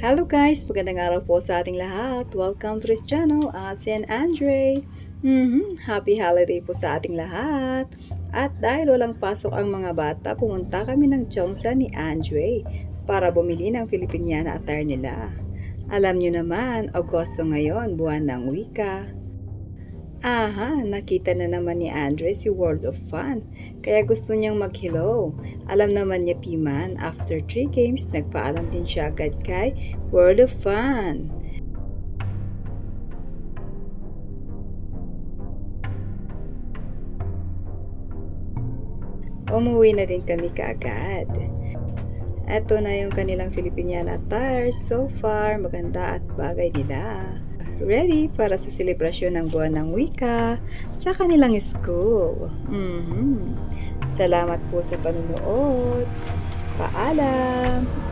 Hello guys! Magandang araw po sa ating lahat. Welcome to this channel at San Andre. Mhm, Happy holiday po sa ating lahat. At dahil walang pasok ang mga bata, pumunta kami ng Chongsan ni Andre para bumili ng Filipiniana attire nila. Alam nyo naman, Agosto ngayon, buwan ng wika. Aha, nakita na naman ni Andre si World of Fun, kaya gusto niyang mag-hello. Alam naman niya Piman, after 3 games, nagpaalam din siya agad kay World of Fun. Umuwi na din kami kaagad. Ito na yung kanilang Filipiniana attire. So far, maganda at bagay nila. Ready para sa selebrasyon ng buwan ng wika sa kanilang school. Mhm. Salamat po sa panunood. Paalam!